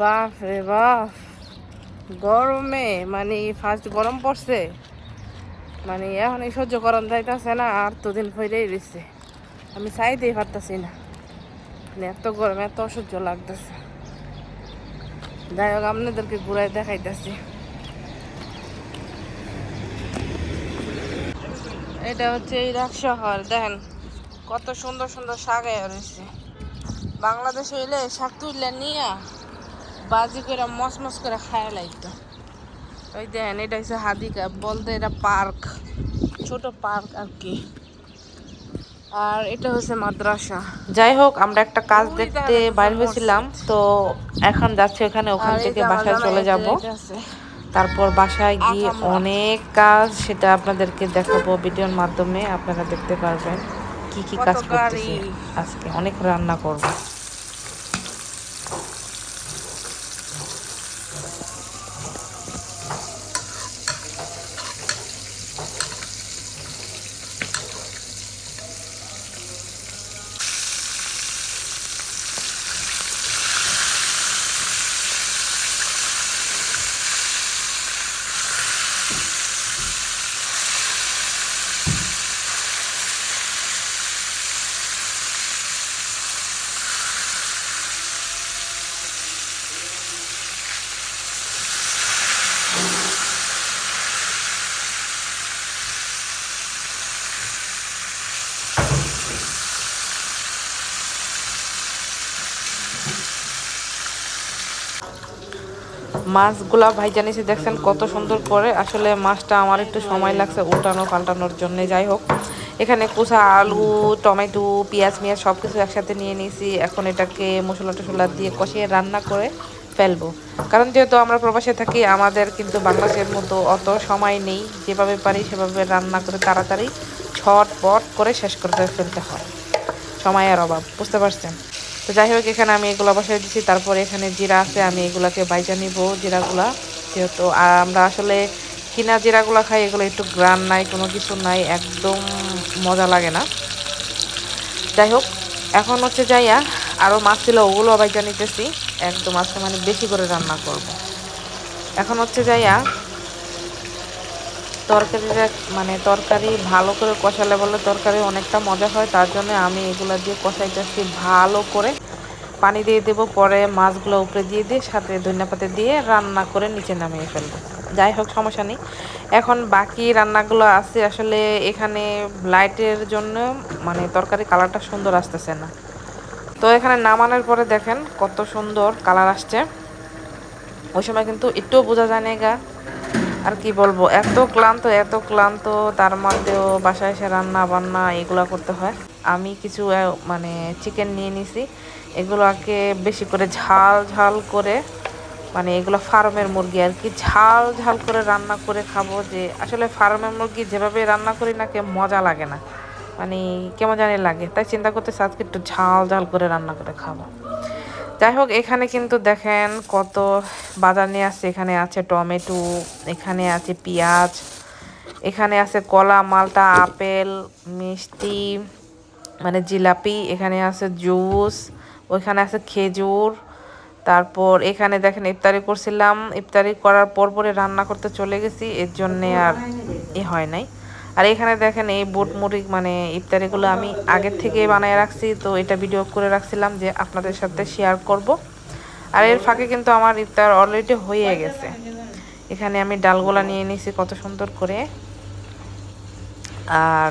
বাপ রে বাপ। গরমে মানে ফার্স্ট গরম পড়ছে। মানে এখন এই সহ্য গরম যাইতেছে না, আর তো দিন হইলেই রয়েছে আমি চাইতেই পারতাছি না। মানে এত গরম, এত অসহ্য লাগতেছে। যাই হোক আপনাদেরকে ঘুরাই দেখাইতেছি। এটা হচ্ছে ইরাক শহর, দেখেন। কত সুন্দর সুন্দর শাক রয়েছে। বাংলাদেশে এলে শাক তুললে নিয়ে বাজি করে মস মস করে খায় লাগতো ওই দেখেন এটা হচ্ছে হাদিকা বলতে এটা পার্ক ছোট পার্ক আর কি। আর এটা হচ্ছে মাদ্রাসা। যাই হোক আমরা একটা কাজ দেখতে বাইর হয়েছিলাম তো এখন যাচ্ছি ওখানে ওখান থেকে বাসায় চলে যাব। তারপর বাসায় গিয়ে অনেক কাজ সেটা আপনাদেরকে দেখাবো ভিডিওর মাধ্যমে আপনারা দেখতে পারবেন। কি কি কাজ করতেছি আজকে অনেক রান্না করব। মাছগুলা ভাই জানিয়েছি দেখছেন কত সুন্দর করে। আসলে মাছটা আমার একটু সময় লাগছে উল্টানো পাল্টানোর জন্য। যাই হোক, এখানে কুচা, আলু, টমেটো, পেঁয়াজ মিয়াজ সব কিছু একসাথে নিয়ে নিয়েছি। এখন এটাকে মশলা টশলা দিয়ে কষিয়ে রান্না করে ফেলব। কারণ যেহেতু আমরা প্রবাসে থাকি, আমাদের কিন্তু বাংলাদেশের মতো অত সময় নেই। যেভাবে পারি সেভাবে রান্না করে তাড়াতাড়ি ছটপট করে শেষ করে ফেলতে হয়। সময়ের অভাব, বুঝতে পারছেন? তো যাই হোক, এখানে আমি এগুলো বসাই দিচ্ছি তারপরে এখানে জিরা আছে, আমি এগুলাকে বাইজা নিব, জিরাগুলা। যেহেতু আমরা আসলে কিনা জিরাগুলা খাই, এগুলো একটু গ্রান নাই, কোনো কিছু নাই, একদম মজা লাগে না। যাই হোক, এখন হচ্ছে যাইয়া আরও মাছ ছিল, ওগুলো বাইজা নিতেছি। একদম আজকে মানে বেশি করে রান্না করব। এখন হচ্ছে যাইয়া তরকারিটা মানে তরকারি ভালো করে কষালে বলে তরকারি অনেকটা মজা হয়, তার জন্য আমি এগুলো দিয়ে কষাইতেছি ভালো করে। পানি দিয়ে দেবো, পরে মাছগুলো উপরে দিয়ে দিয়ে সাথে ধনিয়া দিয়ে রান্না করে নিচে নামিয়ে ফেলব। যাই হোক, সমস্যা নেই। এখন বাকি রান্নাগুলো আছে, আসলে এখানে লাইটের জন্য মানে তরকারি কালারটা সুন্দর আসতেছে না। তো এখানে নামানোর পরে দেখেন কত সুন্দর কালার আসছে। ওই সময় কিন্তু একটুও বোঝা যায় না গা। আর কি বলব, এত ক্লান্ত এত ক্লান্ত, তার মধ্যেও বাসায় এসে রান্না বান্না এগুলো করতে হয়। আমি কিছু মানে চিকেন নিয়ে নিছি, এগুলোকে বেশি করে ঝাল ঝাল করে মানে এগুলো ফার্মের মুরগি আর কি, ঝাল ঝাল করে রান্না করে খাব যে, আসলে ফার্মের মুরগি যেভাবে রান্না করি না কে মজা লাগে না। মানে কেমন জানি লাগে, তাই চিন্তা করতে আজকে একটু ঝাল ঝাল করে রান্না করে খাব। যাই হোক, এখানে কিন্তু দেখেন কত বাজার নিয়ে আসছে। এখানে আছে টমেটো, এখানে আছে পেঁয়াজ, এখানে আছে কলা, মালটা, আপেল, মিষ্টি মানে জিলাপি, এখানে আছে জুস, ওইখানে আছে খেজুর। তারপর এখানে দেখেন ইফতারি করছিলাম। ইফতারি করার পর পরে রান্না করতে চলে গেছি। এর জন্যে আর এ হয় নাই। আর এখানে দেখেন এই বুট মুড়ি মানে ইফতারিগুলো আমি আগের থেকে বানায় রাখছি, তো এটা ভিডিও করে রাখছিলাম যে আপনাদের সাথে শেয়ার করব। আর এর ফাঁকে কিন্তু আমার ইফতার অলরেডি হয়ে গেছে। এখানে আমি ডালগোলা নিয়ে নিয়েছি কত সুন্দর করে। আর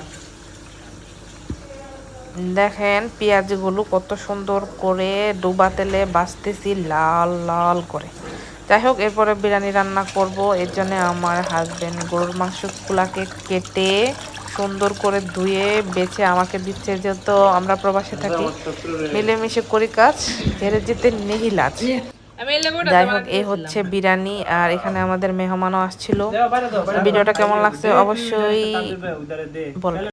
দেখেন পেঁয়াজগুলো কত সুন্দর করে ডুবা তেলে বাছতেছি লাল লাল করে। যাই হোক এরপরে বিরিয়ানি রান্না করব। এর জন্য আমার হাজবেন্ড গরুর মাংস কুলাকে কেটে সুন্দর করে ধুয়ে বেছে আমাকে দিচ্ছে। যেহেতু আমরা প্রবাসে থাকি মিলেমিশে করি কাজ হেরে যেতে নেহি লাজ। যাই হোক এই হচ্ছে বিরিয়ানি আর এখানে আমাদের মেহমানও আসছিল। ভিডিওটা কেমন লাগছে অবশ্যই বলবেন